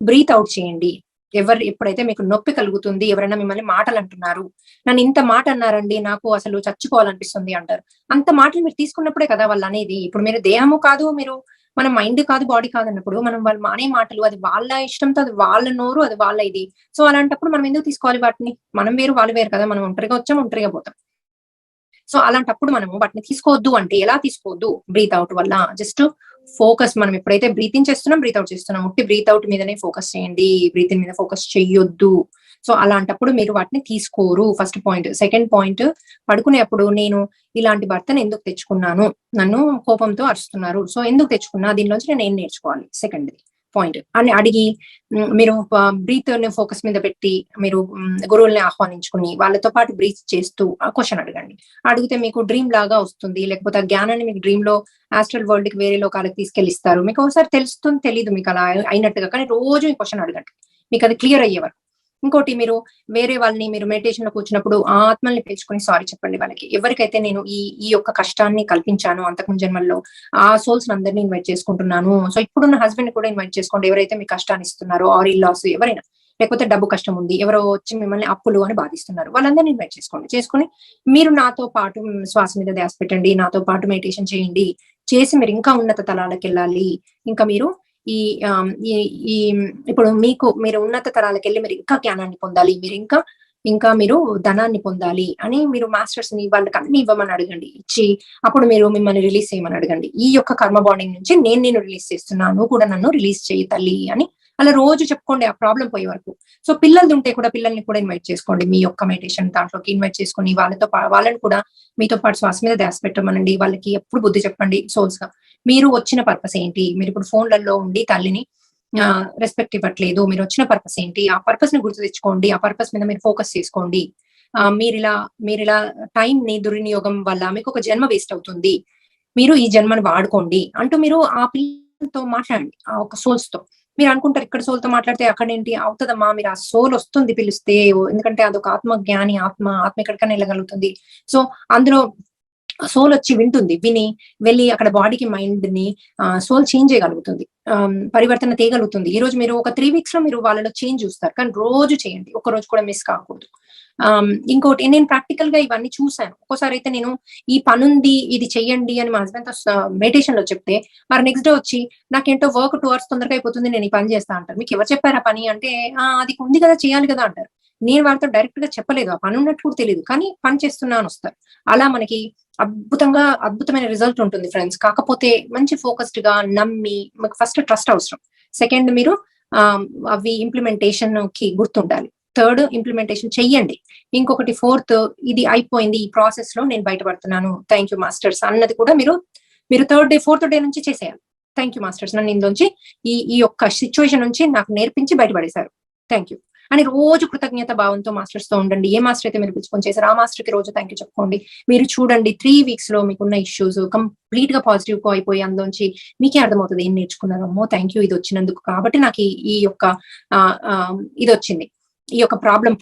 Breath out చేయండి. ఎవరు ఎప్పుడైతే మీకు నొప్పి కలుగుతుంది ఎవరైనా మిమ్మల్ని మాటలు అంటున్నారు నన్ను ఇంత మాట అన్నారండి నాకు అసలు చచ్చుకోవాలనిపిస్తుంది అంటారు. అంత మాటలు మీరు తీసుకున్నప్పుడే కదా వాళ్ళు అనేది. ఇప్పుడు మీరు దేహము కాదు మీరు మన మైండ్ కాదు బాడీ కాదు అన్నప్పుడు మనం వాళ్ళు మానే మాటలు అది వాళ్ళ ఇష్టంతో అది వాళ్ళ నోరు అది వాళ్ళ ఇది. సో అలాంటప్పుడు మనం ఎందుకు తీసుకోవాలి వాటిని? మనం వేరు వాళ్ళు వేరు కదా మనం ఒంటరిగా వచ్చాం ఒంటరిగా పోతాం. సో అలాంటప్పుడు మనము వాటిని తీసుకోవద్దు అంటే ఎలా తీసుకోవద్దు? బ్రీత్ అవుట్ వల్ల. జస్ట్ ఫోకస్ మనం ఎప్పుడైతే బ్రీతింగ్ చేస్తున్నాం బ్రీత్ అవుట్ చేస్తున్నాం. ఉట్టి బ్రీత్ అవుట్ మీదనే ఫోకస్ చేయండి. బ్రీతింగ్ మీద ఫోకస్ చెయ్యొద్దు సో అలాంటప్పుడు మీరు వాటిని తీసుకోరు. ఫస్ట్ పాయింట్ సెకండ్ పాయింట్ పడుకునేప్పుడు నేను ఇలాంటి భర్తను ఎందుకు తెచ్చుకున్నాను? నన్ను కోపంతో అరుస్తున్నారు. సో ఎందుకు తెచ్చుకున్నా? దీనిలోంచి నేను ఏం నేర్చుకోవాలి? సెకండ్ పాయింట్ అని అడిగి మీరు బ్రీత్ ఫోకస్ మీద పెట్టి మీరు గురువుల్ని ఆహ్వానించుకుని వాళ్ళతో పాటు బ్రీత్ చేస్తూ ఆ క్వశ్చన్ అడగండి. అడిగితే మీకు డ్రీమ్ లాగా వస్తుంది. లేకపోతే ఆ జ్ఞానాన్ని మీకు డ్రీమ్లో ఆస్ట్రల్ వరల్డ్కి వేరే లోకాలకు తీసుకెళ్ళిస్తారు. మీకు ఒకసారి తెలుస్తుంది తెలియదు మీకు అలా అయినట్టుగా. కానీ రోజు ఈ క్వశ్చన్ అడగండి. మీకు అది క్లియర్ అయ్యేవారు ఇంకోటి మీరు వేరే వాళ్ళని మీరు మెడిటేషన్లో కూర్చున్నప్పుడు ఆత్మల్ని పిలుచుకొని సారీ చెప్పండి వాళ్ళకి. ఎవరికైతే నేను ఈ ఈ యొక్క కష్టాన్ని కల్పించాను అంతకుముందు జన్మల్లో ఆ సోల్స్ అందరినీ ఇన్వైట్ చేసుకుంటున్నాను. సో ఇప్పుడున్న హస్బెండ్ కూడా ఇన్వైట్ చేసుకోండి. ఎవరైతే మీ కష్టాన్ని ఇస్తున్నారో ఆర్ లాస్ ఎవరైనా లేకపోతే డబ్బు కష్టం ఉంది ఎవరో వచ్చి మిమ్మల్ని అప్పులు అని బాధిస్తున్నారు వాళ్ళందరినీ ఇన్వైట్ చేసుకోండి. చేసుకొని మీరు నాతో పాటు శ్వాస మీద ధ్యాస పెట్టండి నాతో పాటు మెడిటేషన్ చేయండి. చేసి మీరు ఇంకా ఉన్నత తలాలకు వెళ్ళాలి. ఇంకా మీరు ఈ ఈ ఇప్పుడు మీకు మీరు ఉన్నత తరాలకు వెళ్ళి మీరు ఇంకా జ్ఞానాన్ని పొందాలి మీరు ఇంకా ఇంకా మీరు ధనాన్ని పొందాలి అని మీరు మాస్టర్స్ని వాళ్ళకి అన్ని ఇవ్వమని అడగండి. ఇచ్చి అప్పుడు మీరు మిమ్మల్ని రిలీజ్ చేయమని అడగండి. ఈ యొక్క కర్మ బాండింగ్ నుంచి నేను నేను రిలీజ్ చేస్తున్నాను కూడా నన్ను రిలీజ్ చేయి తల్లి అని అలా రోజు చెప్పుకోండి ఆ ప్రాబ్లం పోయే వరకు. సో పిల్లలు ఉంటే కూడా పిల్లల్ని కూడా ఇన్వైట్ చేసుకోండి. మీ యొక్క మెడిటేషన్ దాంట్లోకి ఇన్వైట్ చేసుకొని వాళ్ళతో వాళ్ళని కూడా మీతో పాటు శ్వాస మీద ధ్యాస పెట్టమనండి. వాళ్ళకి ఎప్పుడు బుద్ధి చెప్పండి. సోల్స్గా. మీరు వచ్చిన పర్పస్ ఏంటి? మీరు ఇప్పుడు ఫోన్లలో ఉండి తల్లిని రెస్పెక్ట్ ఇవ్వట్లేదు. మీరు వచ్చిన పర్పస్ ఏంటి? ఆ పర్పస్ని గుర్తు తెచ్చుకోండి. ఆ పర్పస్ మీద మీరు ఫోకస్ చేసుకోండి. మీరిలా మీరు ఇలా మీరు ఇలా టైం ని దుర్వినియోగం వల్ల మీకు ఒక జన్మ వేస్ట్ అవుతుంది. మీరు ఈ జన్మని వాడుకోండి. అంటూ మీరు ఆ పిల్లలతో మాట్లాడండి. ఆ ఒక సోల్స్తో. మీరు అనుకుంటారు ఇక్కడ సోల్తో మాట్లాడితే అక్కడ ఏంటి అవుతుందమ్మా మీరు ఆ సోల్ వస్తుంది పిలిస్తే ఎందుకంటే అదొక ఆత్మ జ్ఞాని ఆత్మ ఆత్మ ఎక్కడికైనా వెళ్ళగలుగుతుంది. సో అందులో సోల్ వచ్చి వింటుంది విని వెళ్ళి అక్కడ బాడీకి మైండ్ని సోల్ చేంజ్ చేయగలుగుతుంది పరివర్తన తీయగలుగుతుంది. ఈ రోజు మీరు ఒక త్రీ వీక్స్లో మీరు వాళ్ళలో చేంజ్ చూస్తారు కానీ రోజు చేయండి. ఒక రోజు కూడా మిస్ కాకూడదు. Um, ఇంకోటి నేను ప్రాక్టికల్గా ఇవన్నీ చూసాను ఒక్కోసారి అయితే నేను ఈ పనుంది ఇది చెయ్యండి అని మా హస్బెండ్తో మెడిటేషన్లో చెప్తే మరి నెక్స్ట్ డే వచ్చి నాకేంటో వర్క్ టూ అవర్స్ తొందరగా అయిపోతుంది నేను ఈ పని చేస్తా అంటారు. మీకు ఎవరు చెప్పారు ఆ పని? అంటే "ఆ, అది ఉంది కదా చేయాలి కదా అంటారు. నేను వాళ్ళతో డైరెక్ట్గా చెప్పలేదు. ఆ పని ఉన్నట్టు కూడా తెలియదు కానీ పని చేస్తున్నాను వస్తారు. అలా మనకి అద్భుతంగా అద్భుతమైన రిజల్ట్ ఉంటుంది ఫ్రెండ్స్ కాకపోతే మంచి ఫోకస్డ్గా నమ్మి మీకు ఫస్ట్ ట్రస్ట్ అవసరం. సెకండ్ మీరు ఆ, అవి ఇంప్లిమెంటేషన్కి గుర్తుండాలి. థర్డ్ ఇంప్లిమెంటేషన్ చెయ్యండి. ఇంకొకటి ఫోర్త్ ఇది అయిపోయింది ఈ ప్రాసెస్లో నేను బయటపడుతున్నాను. థ్యాంక్ యూ మాస్టర్స్ అన్నది కూడా మీరు మీరు థర్డ్ డే ఫోర్త్ డే నుంచి చేసేయాలి. థ్యాంక్ యూ మాస్టర్స్ నన్ను ఇందులోంచి ఈ ఈ యొక్క సిచ్యువేషన్ నుంచి నాకు నేర్పించి బయటపడేశారు. Thank you. అని రోజు కృతజ్ఞత భావంతో మాస్టర్స్తో ఉండండి. ఏ మాస్టర్ అయితే మీరు పిలుచుకొని చేశారు ఆ మాస్టర్కి రోజు థ్యాంక్ యూ చెప్పుకోండి. మీరు చూడండి త్రీ వీక్స్లో మీకున్న ఇష్యూస్ కంప్లీట్గా పాజిటివ్గా అయిపోయి అందులోంచి మీకే అర్థమవుతుంది ఏం నేర్చుకున్నారు అమ్మో థ్యాంక్ యూ ఇది వచ్చినందుకు. కాబట్టి నాకు ఈ- యొక్క ఇది వచ్చింది. ఈ యొక్క ప్రాబ్లం